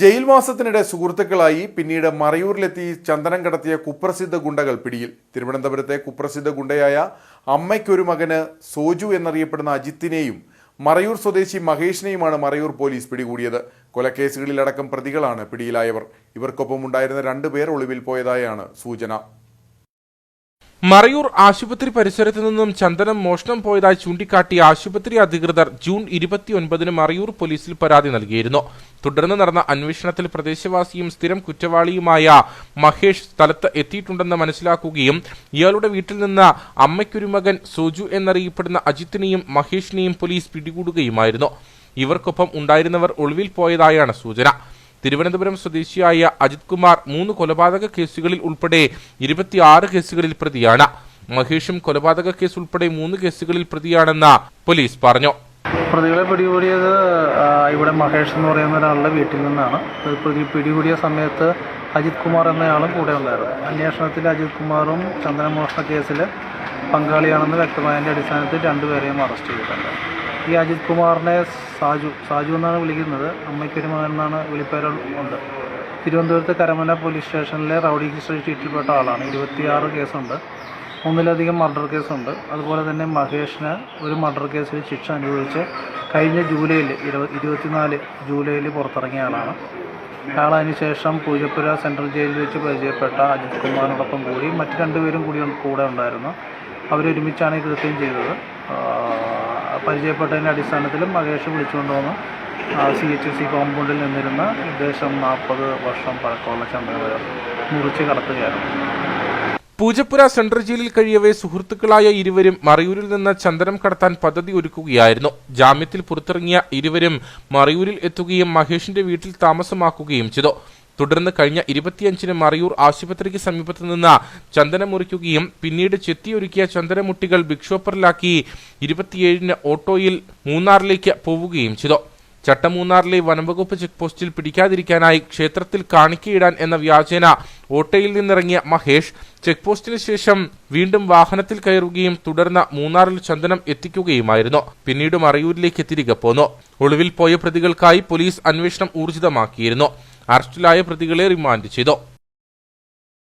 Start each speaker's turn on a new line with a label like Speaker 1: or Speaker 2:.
Speaker 1: ജയിൽവാസത്തിനിടെ സുഹൃത്തുക്കളായി പിന്നീട് മറയൂരിലെത്തി ചന്ദനം കടത്തിയ കുപ്രസിദ്ധ ഗുണ്ടകൾ പിടിയിൽ. തിരുവനന്തപുരത്തെ കുപ്രസിദ്ധ ഗുണ്ടയായ അമ്മയ്ക്കൊരു മകന് സോജു എന്നറിയപ്പെടുന്ന അജിത്തിനെയും മറയൂർ സ്വദേശി മഹേഷിനെയുമാണ് മറയൂർ പോലീസ് പിടികൂടിയത്. കൊലക്കേസുകളിലടക്കം പ്രതികളാണ് പിടിയിലായവർ. ഇവർക്കൊപ്പം ഉണ്ടായിരുന്ന രണ്ടുപേർ ഒളിവിൽ പോയതായാണ് സൂചന.
Speaker 2: മറയൂർ ആശുപത്രി പരിസരത്തു നിന്നും ചന്ദനം മോഷണം പോയതായി ചൂണ്ടിക്കാട്ടി ആശുപത്രി അധികൃതർ ജൂൺ ഇരുപത്തിയൊൻപതിന് മറയൂർ പോലീസിൽ പരാതി നൽകിയിരുന്നു. തുടർന്ന് നടന്ന അന്വേഷണത്തിൽ പ്രദേശവാസിയും സ്ഥിരം കുറ്റവാളിയുമായ മഹേഷ് സ്ഥലത്ത് എത്തിയിട്ടുണ്ടെന്ന് മനസ്സിലാക്കുകയും ഇയാളുടെ വീട്ടിൽ നിന്ന് അമ്മയ്ക്കൊരു മകൻ സോജു എന്നറിയപ്പെടുന്ന അജിത്തിനെയും മഹേഷിനെയും പോലീസ് പിടികൂടുകയുമായിരുന്നു. ഇവർക്കൊപ്പം ഉണ്ടായിരുന്നവർ ഒളിവിൽ പോയതായാണ് സൂചന. തിരുവനന്തപുരം സ്വദേശിയായ അജിത് കുമാർ മൂന്ന് കൊലപാതക കേസുകളിൽ ഉൾപ്പെടെ ഇരുപത്തിയാറ് കേസുകളിൽ പ്രതിയാണ്. മഹേഷും കൊലപാതക കേസ് ഉൾപ്പെടെ മൂന്ന് കേസുകളിൽ പ്രതിയാണെന്ന് പോലീസ് പറഞ്ഞു.
Speaker 3: പ്രതികളെ പിടികൂടിയത് ഇവിടെ മഹേഷ് എന്ന് പറയുന്ന ഒരാളുടെ വീട്ടിൽ നിന്നാണ്. പ്രതി പിടികൂടിയ സമയത്ത് അജിത് കുമാർ എന്നയാളും കൂടെ ഉണ്ടായിരുന്നു. അന്വേഷണത്തിൽ അജിത് കുമാറും ചന്ദനമോഷണ കേസിൽ പങ്കാളിയാണെന്ന് വ്യക്തമായതിന്റെ അടിസ്ഥാനത്തിൽ രണ്ടുപേരെയും അറസ്റ്റ് ചെയ്തിട്ടുണ്ട്. ഈ അജിത് കുമാറിനെ സാജു സാജു എന്നാണ് വിളിക്കുന്നത്. അമ്മയ്ക്കൊരു മകൻ എന്നാണ് വിളിപ്പേര് ഉണ്ട്. തിരുവനന്തപുരത്ത് കരമന പോലീസ് സ്റ്റേഷനിലെ റൗഡി ഹിസ്റ്ററി ഷീറ്റിൽപ്പെട്ട ആളാണ്. ഇരുപത്തിയാറ് കേസുണ്ട്. ഒന്നിലധികം മർഡർ കേസുണ്ട്. അതുപോലെ തന്നെ മഹേഷിന് ഒരു മർഡർ കേസിൽ ശിക്ഷ അനുഭവിച്ച് കഴിഞ്ഞ ജൂലൈയിൽ ഇരുപ ഇരുപത്തിനാല് ജൂലൈയിൽ പുറത്തിറങ്ങിയ ആളാണ്. അയാൾ അതിനുശേഷം പൂജപ്പുര സെൻട്രൽ ജയിലിൽ വെച്ച് പരിചയപ്പെട്ട അജിത് കുമാറിനോടൊപ്പം കൂടി മറ്റ് രണ്ടുപേരും കൂടി കൂടെ ഉണ്ടായിരുന്നു. അവരൊരുമിച്ചാണ് ഈ കൃത്യം ചെയ്തത്. പരിചയപ്പെട്ടതിന്റെ അടിസ്ഥാനത്തിലും മഹേഷ് വിളിച്ചുകൊണ്ടുവന്ന് സി എച്ച് സി കോമ്പൗണ്ടിൽ നിന്നിരുന്ന ഏകദേശം നാൽപ്പത് വർഷം പഴക്കമുള്ള ചന്തകൾ മുറിച്ച് കടത്തുകയായിരുന്നു.
Speaker 2: പൂജപ്പുര സെൻട്രൽ ജയിലിൽ കഴിയവേ സുഹൃത്തുക്കളായ ഇരുവരും മറയൂരിൽ നിന്ന് ചന്ദനം കടത്താൻ പദ്ധതി ഒരുക്കുകയായിരുന്നു. ജാമ്യത്തിൽ പുറത്തിറങ്ങിയ ഇരുവരും മറയൂരിൽ എത്തുകയും മഹേഷിന്റെ വീട്ടിൽ താമസമാക്കുകയും ചെയ്തു. തുടർന്ന് കഴിഞ്ഞ ഇരുപത്തിയഞ്ചിന് മറയൂർ ആശുപത്രിക്ക് സമീപത്ത് നിന്ന് ചന്ദനം മുറിക്കുകയും പിന്നീട് ചെത്തിയൊരുക്കിയ ചന്ദനമുട്ടികൾ ബിക്ഷോപ്പറിലാക്കി ഇരുപത്തിയേഴിന് ഓട്ടോയിൽ മൂന്നാറിലേക്ക് പോവുകയും ചെയ്തു. ചട്ടമൂന്നാറിലെ വനംവകുപ്പ് ചെക്ക് പോസ്റ്റിൽ പിടിക്കാതിരിക്കാനായി ക്ഷേത്രത്തിൽ കാണിക്കയിടാൻ എന്ന വ്യാജേന ഓട്ടോയിൽ നിന്നിറങ്ങിയ മഹേഷ് ചെക്ക് പോസ്റ്റിന് ശേഷം വീണ്ടും വാഹനത്തിൽ കയറുകയും തുടർന്ന് മൂന്നാറിൽ ചന്ദനം എത്തിക്കുകയുമായിരുന്നു. പിന്നീട് മറയൂരിലേക്ക് തിരികെ പോന്നു. ഒളിവിൽ പോയ പ്രതികൾക്കായി പോലീസ് അന്വേഷണം ഊർജിതമാക്കിയിരുന്നു. അറസ്റ്റിലായ പ്രതികളെ റിമാൻഡ് ചെയ്തു.